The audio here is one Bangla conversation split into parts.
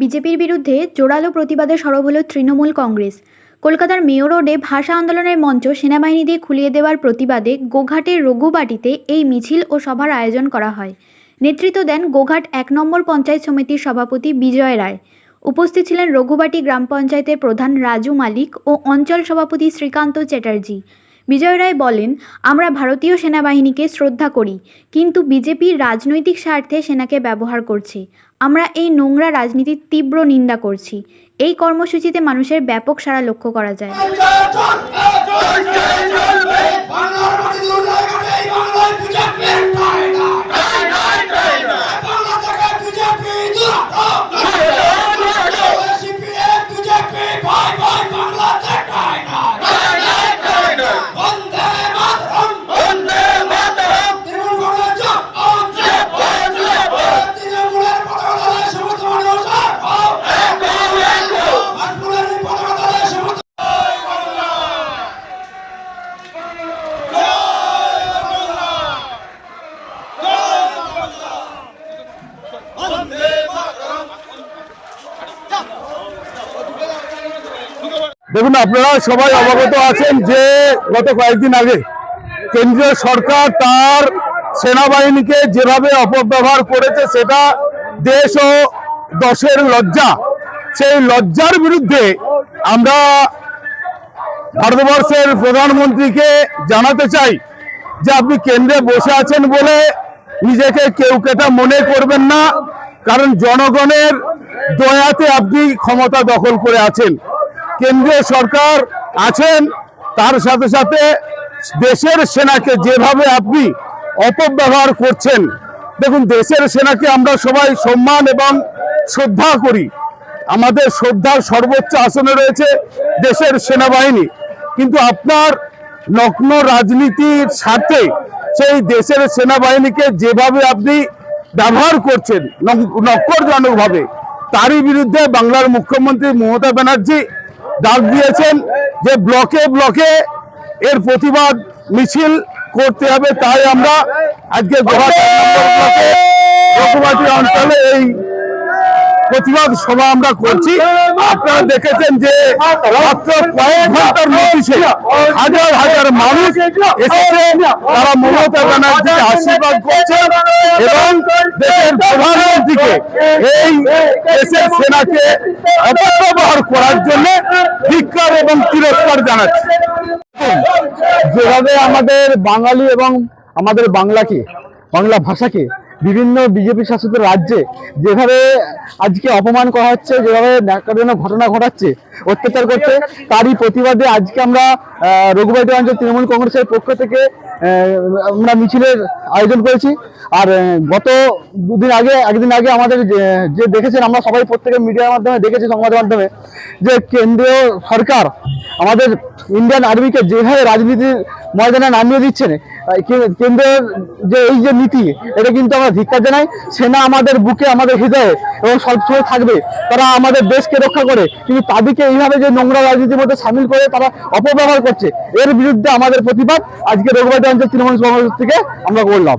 বিজেপির বিরুদ্ধে জোরালো প্রতিবাদে সরব হল তৃণমূল কংগ্রেস। কলকাতার মেয়ো রোডে ভাষা আন্দোলনের মঞ্চ সেনাবাহিনী দিয়ে খুলিয়ে দেওয়ার প্রতিবাদে গোঘাটের রঘুবাটিতে এই মিছিল ও সভার আয়োজন করা হয়। নেতৃত্ব দেন গোঘাট এক নম্বর পঞ্চায়েত সমিতির সভাপতি বিজয় রায়। উপস্থিত ছিলেন রঘুবাটি গ্রাম পঞ্চায়েতের প্রধান রাজু মালিক ও অঞ্চল সভাপতি শ্রীকান্ত চ্যাটার্জি। বিজয় রায় বলেন আমরা ভারতীয় সেনাবাহিনীকে শ্রদ্ধা করি কিন্তু বিজেপির রাজনৈতিক স্বার্থে সেনাকে ব্যবহার করছে আমরা এই নোংরা রাজনীতির তীব্র নিন্দা করছি এই কর্মসূচিতে মানুষের ব্যাপক সাড়া লক্ষ্য করা যায় বাংলার মাটি দুর্লভ করে এই বাংলায় বিজেপি ঠাই না বাংলা থেকে বিজেপি দূরাত্ম সিপিএম বিজেপি ভাই ভাই বাংলাতে ঠাই না বন্দে মাতরম বন্দে মাতরম তৃণমূল কংগ্রেস জপ জপ জপ তৃণমূলের পতাকা সমস্ত মানুষ বানপুরের পতাকা সমস্ত দেখুন, আপনারা সবাই অবগত আছেন যে গত কয়েকদিন আগে কেন্দ্রীয় সরকার তার সেনাবাহিনীকে যেভাবে অপব্যবহার করেছে, সেটা দেশ ও দশের লজ্জা। সেই লজ্জার বিরুদ্ধে আমরা ভারতবর্ষের প্রধানমন্ত্রীকে জানাতে চাই যে আপনি কেন্দ্রে বসে আছেন বলে নিজেকে কেউ কেটা মনে করবেন না, কারণ জনগণের দয়াতে আপনি ক্ষমতা দখল করে আছেন। কেন্দ্রীয় সরকার আছেন, তার সাথে সাথে দেশের সেনাকে যেভাবে আপনি অপব্যবহার করছেন, দেখুন দেশের সেনাকে আমরা সবাই সম্মান এবং শ্রদ্ধা করি। আমাদের শ্রদ্ধার সর্বোচ্চ আসনে রয়েছে দেশের সেনাবাহিনী। কিন্তু আপনার নগ্ন রাজনীতির স্বার্থে সেই দেশের সেনাবাহিনীকে যেভাবে আপনি ব্যবহার করছেন নক্করজনকভাবে, তারই বিরুদ্ধে বাংলার মুখ্যমন্ত্রী মমতা ব্যানার্জি ডাক দিয়েছেন যে ব্লকে ব্লকে এর প্রতিবাদ মিছিল করতে হবে, তাই আমরা আজকে অঞ্চলে এই প্রতিবাদ সভা আমরা করছি। আপনারা দেখেছেন যে মাত্র কয়েক ঘণ্টার নোটিশে হাজার হাজার মানুষ এসেছে, তারা মমতা ব্যানার্জিকে আশীর্বাদ করছে এবং দেশের দেশের সেনাকে অপব্যবহার করার জন্য ধিক্কার এবং তিরস্কার জানাচ্ছে। যেভাবে আমাদের বাঙালি এবং আমাদের বাংলাকে, বাংলা ভাষাকে বিভিন্ন বিজেপি শাসিত রাজ্যে যেভাবে আজকে অপমান করা হচ্ছে, যেভাবে ন্যাকাজনক ঘটনা ঘটাচ্ছে, অত্যাচার করছে, তারই প্রতিবাদে আজকে আমরা রঘুবাড়ি অঞ্চল তৃণমূল কংগ্রেসের পক্ষ থেকে আমরা মিছিলের আয়োজন করেছি। আর গত দুদিন আগে, একদিন আগে আমাদের যে- দেখেছেন, আমরা সবাই প্রত্যেকের মিডিয়ার মাধ্যমে দেখেছি সংবাদ মাধ্যমে। যে কেন্দ্রীয় সরকার আমাদের ইন্ডিয়ান আর্মিকে যেভাবে রাজনীতির ময়দানে নামিয়ে দিচ্ছেন কেন্দ্রের যে এই যে নীতি, এটা কিন্তু আমরা ধিক্কার জানাই। সেনা আমাদের বুকে আমাদের হৃদয়ে এবং সবসময় থাকবে। তারা আমাদের দেশকে রক্ষা করে, কিন্তু তাদেরকে এইভাবে যে নোংরা রাজনীতির মধ্যে সামিল করে তারা অপব্যবহার করছে, এর বিরুদ্ধে আমাদের প্রতিবাদ। আজকে রঘুবাড়ি অঞ্চল তৃণমূল কংগ্রেস থেকে আমরা করলাম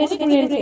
রেস্টুরেন্টে